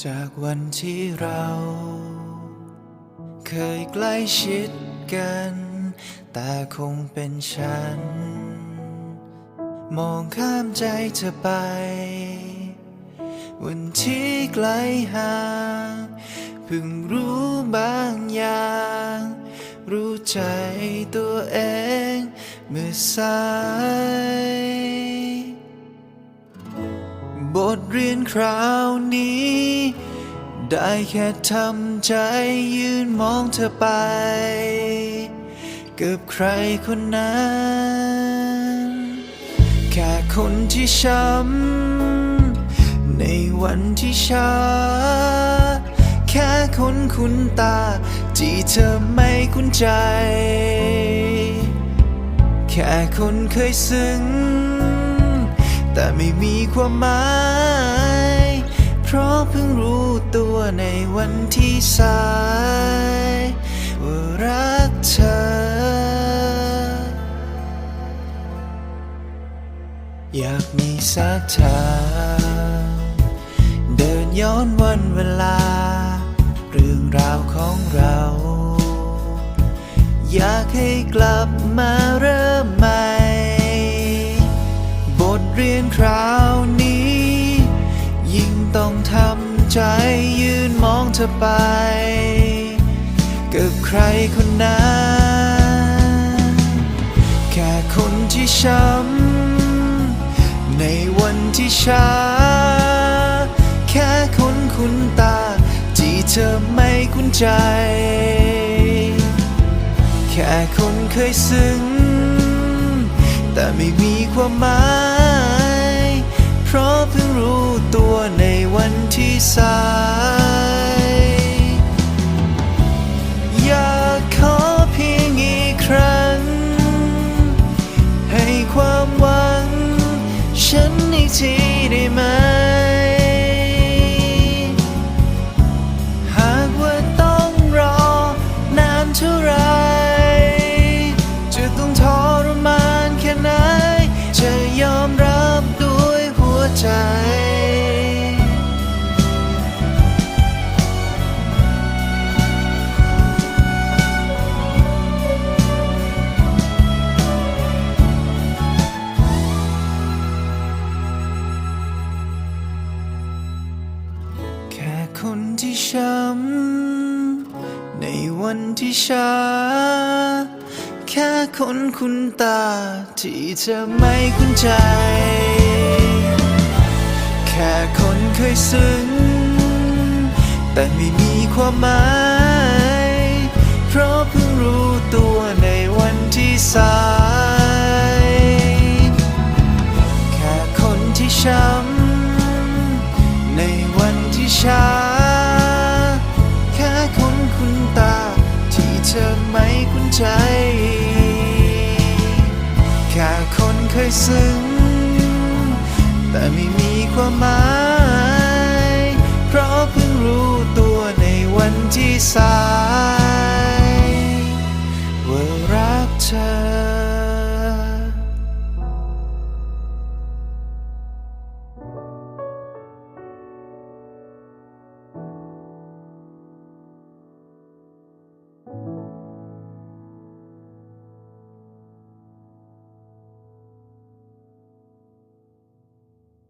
จากวันที่เรา เคยใกล้ชิดกัน แต่คงเป็นฉัน มองข้ามใจเธอไป วันที่ไกลห่างเพิ่งรู้บางอย่าง รู้ใจตัวเอง เมื่อสาย ทเรียนคราวนี้ ได้แค่ทำใจยืนมองเธอไป กับใครคนนั้น แค่คนที่ช้ำในวันที่ช้า แค่คนคุ้นตา ที่เธอไม่คุ้นใจ แค่คนเคยซึ้ง แต่ไม่มีความหมาย เพราะเพิ่งรู้ตัวในวันที่สาย ว่ารักเธอ อยากมีสักทางเดินย้อนวันเวลา เรื่องราวของเรา อยากให้กลับมาเริ่มใหม่ รียนคราวนี้ ยิ่งต้องทำใจยืนมองเธอไป กับใครคนนั้น แค่คนที่ช้ำในวันที่ช้า แค่คนคุ้นตา ที่เธอไม่คุ้นใจ แค่คนเคยซึ้งแต่ไม่มีความหมาย เพราะเพิ่งรู้ตัวในวันที่สายอยากขอเพียงอีกครั้ง ให้ความหวัง ฉันอีกทีได้ไหมำ ในวันที่ช้า แค่คนคุ้นตา ที่เธอไม่คุ้นใจ แค่คนเคยซึ้ง แต่ไม่มีความหมาย เพราะเพิ่งรู้ตัวในวันที่สาย ธอไม่คุ้นใจ แค่คนเคยซึ้ง แต่ไม่มีความหมาย เพราะเพิ่งรู้ตัวในวันที่สา